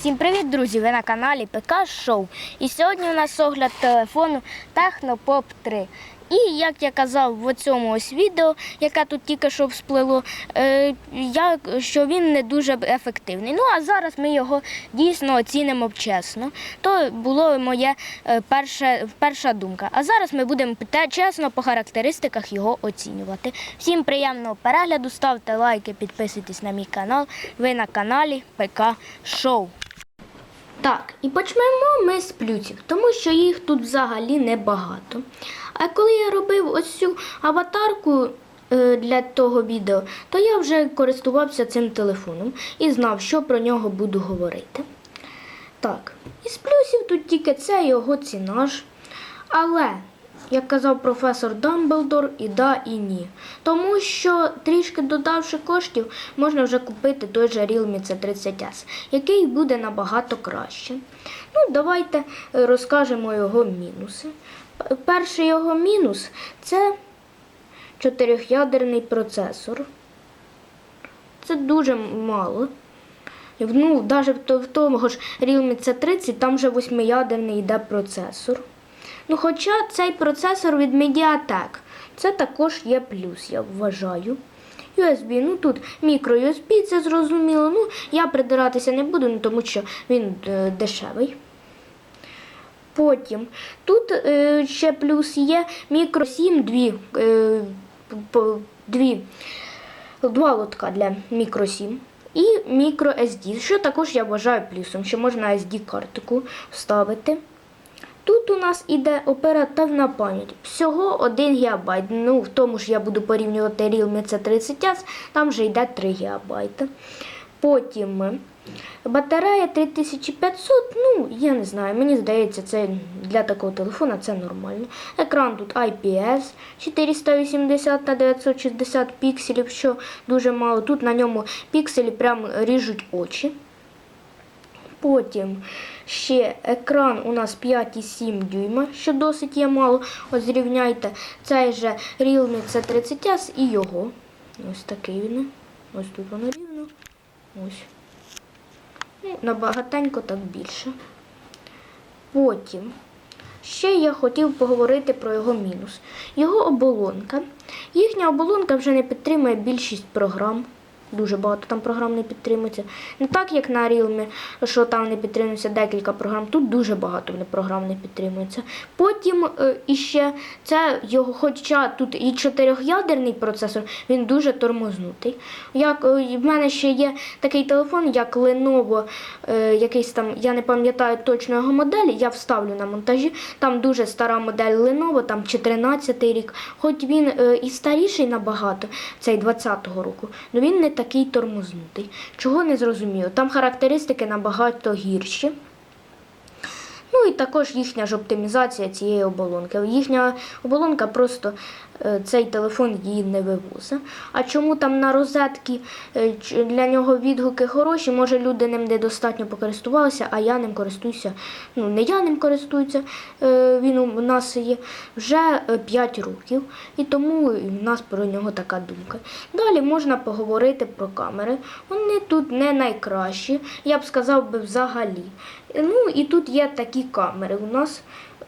Всім привіт, друзі! Ви на каналі ПК Шоу. І сьогодні у нас огляд телефону Technopop 3. І як я казав в цьому ось відео, яке тут тільки що всплило, е, я, що він не дуже ефективний. Ну а зараз ми його дійсно оцінимо чесно. То було моє е, перше, перша думка. А зараз ми будемо те- чесно по характеристиках його оцінювати. Всім приємного перегляду, ставте лайки, підписуйтесь на мій канал. Ви на каналі ПК Шоу. Так, і почнемо ми з плюсів, тому що їх тут взагалі небагато. А коли я робив ось цю аватарку е, для того відео, то я вже користувався цим телефоном і знав, що про нього буду говорити. Так, із плюсів тут тільки це його ціна ж. Але, як казав професор Дамблдор, і да, і ні. Тому що трішки додавши коштів, можна вже купити той же Realme C30S, який буде набагато краще. Ну, давайте е, розкажемо його мінуси. Перший його мінус це чотирьохядерний процесор. Це дуже мало. Ну, навіть в тому ж Realme C30 там вже восьмиядерний йде процесор. Ну, хоча цей процесор від Mediatek, це також є плюс, я вважаю. USB, ну тут мікро USB, це зрозуміло. Ну, я придиратися не буду, ну, тому що він е, дешевий. Потім тут е, ще плюс є мікро 7, дві, е, дві, два лотка для мікро 7 і мікро SD, що також я вважаю плюсом, що можна SD-картку вставити. Тут у нас іде оперативна пам'ять. Всього 1 ГБ. Ну, в тому ж я буду порівнювати Realme C30S, там вже йде 3 ГБ. Потім е, батарея 3500, ну, я не знаю, мені здається, це для такого телефона це нормально. Екран тут IPS 480 на 960 пікселів, що дуже мало. Тут на ньому пікселі прям ріжуть очі. Потім ще екран у нас 5,7 дюйма, що досить є мало. Ось зрівняйте цей же Realme C30S і його. Ось такий він. Ось тут воно рівно. Ось. Ну, набагатенько так більше. Потім ще я хотів поговорити про його мінус. Його оболонка. Їхня оболонка вже не підтримує більшість програм. Дуже багато там програм не підтримується. Не так, як на Realme, що там не підтримується декілька програм. Тут дуже багато програм не підтримується. Потім е, іще це його, хоча тут і чотирьохядерний процесор, він дуже тормознутий. Як е, в мене ще є такий телефон, як Lenovo, е, якийсь там, я не пам'ятаю точно його моделі, я вставлю на монтажі. Там дуже стара модель Lenovo, там 14 рік. Хоч він е, і старіший набагато, цей 20-го року, але він не такий тормознутий. Чого не зрозуміло. Там характеристики набагато гірші. Ну і також їхня ж оптимізація цієї оболонки. Їхня оболонка просто цей телефон її не вивозить. А чому там на розетки е, для нього відгуки хороші, може люди ним недостатньо покористувалися, а я ним користуюся. Ну, не я ним користуюся, е, він у нас є вже 5 років, і тому в нас про нього така думка. Далі можна поговорити про камери. Вони тут не найкращі, я б сказав би взагалі. Ну і тут є такі камери. У нас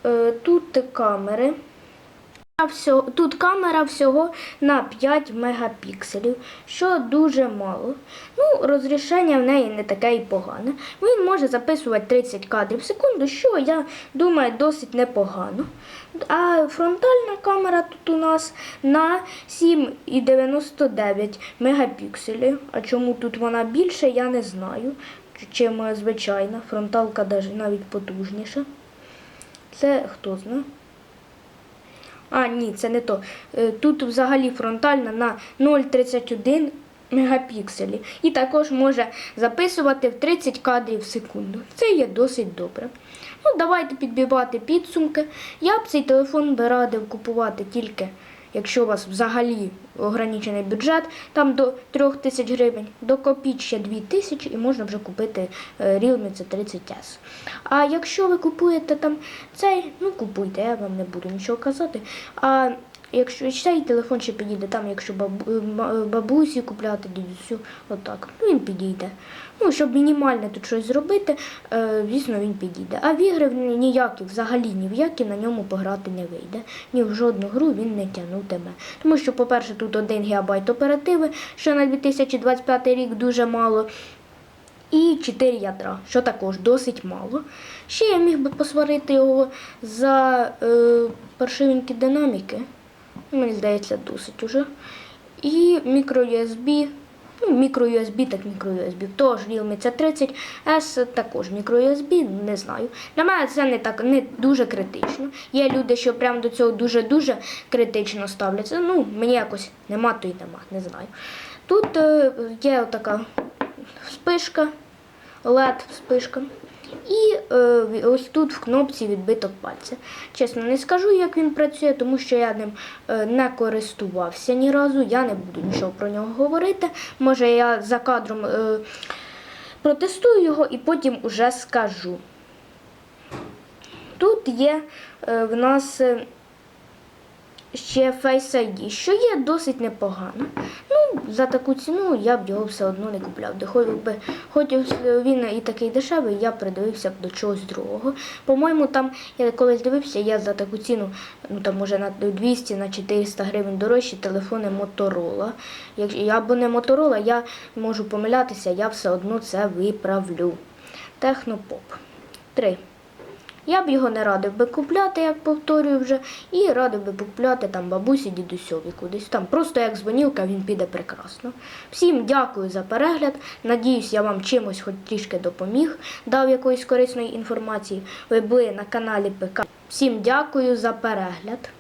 е, тут камери. Тут камера всього на 5 мегапікселів, що дуже мало. Ну, розрішення в неї не таке і погане. Він може записувати 30 кадрів в секунду, що я думаю досить непогано. А фронтальна камера тут у нас на 7,99 мегапікселів. А чому тут вона більше, я не знаю. Чим е, звичайна. Фронталка навіть потужніша. Це хто знає? А, ні, це не то. Е, Тут взагалі фронтальна на 0,31 мегапікселі. І також може записувати в 30 кадрів в секунду. Це є досить добре. Ну, давайте підбивати підсумки. Я б цей телефон би радив купувати тільки, якщо у вас взагалі ограничений бюджет, там до 3 тисяч гривень, докопіть ще 2 тисячі і можна вже купити е, Realme C30S. А якщо ви купуєте там цей, ну купуйте, я вам не буду нічого казати. А якщо цей телефон ще підійде, там, якщо бабусі купляти, дідусю, отак, ну він підійде. Ну, щоб мінімально тут щось зробити, е, звісно, він підійде. А в ігри ніякі, взагалі ні в які на ньому пограти не вийде. Ні в жодну гру він не тягнутиме. Тому що, по-перше, тут 1 ГБ оперативи, що на 2025 рік дуже мало. І 4 ядра, що також досить мало. Ще я міг би посварити його за е, паршивенькі динаміки. Мені здається, досить уже. І мікро-USB. Ну, мікро-USB, так мікро-USB. Тож Realme C30 S також мікро-USB, не знаю. Для мене це не так не дуже критично. Є люди, що прямо до цього дуже-дуже критично ставляться. Ну, мені якось нема, то й нема, не знаю. Тут е, є така спишка, LED спишка. І е, ось тут в кнопці відбиток пальця. Чесно, не скажу, як він працює, тому що я ним е, не користувався ні разу. Я не буду нічого про нього говорити. Може, я за кадром е, протестую його і потім уже скажу. Тут є е, в нас е, ще Face ID, що є досить непогано. За таку ціну я б його все одно не купляв. Хоч би, хоч він і такий дешевий, я придивився б до чогось другого. По-моєму, там я колись дивився, я за таку ціну, ну там може на 200 на 400 гривень дорожчі телефони. Якщо або не Motorola, я можу помилятися, я все одно це виправлю. Технопоп. 3. Я б його не радив би купляти, як повторюю вже, і радив би купляти там бабусі, дідусьові кудись. Там просто як дзвонілка, він піде прекрасно. Всім дякую за перегляд. Надіюсь, я вам чимось хоч трішки допоміг, дав якоїсь корисної інформації. Ви були на каналі ПК. Всім дякую за перегляд.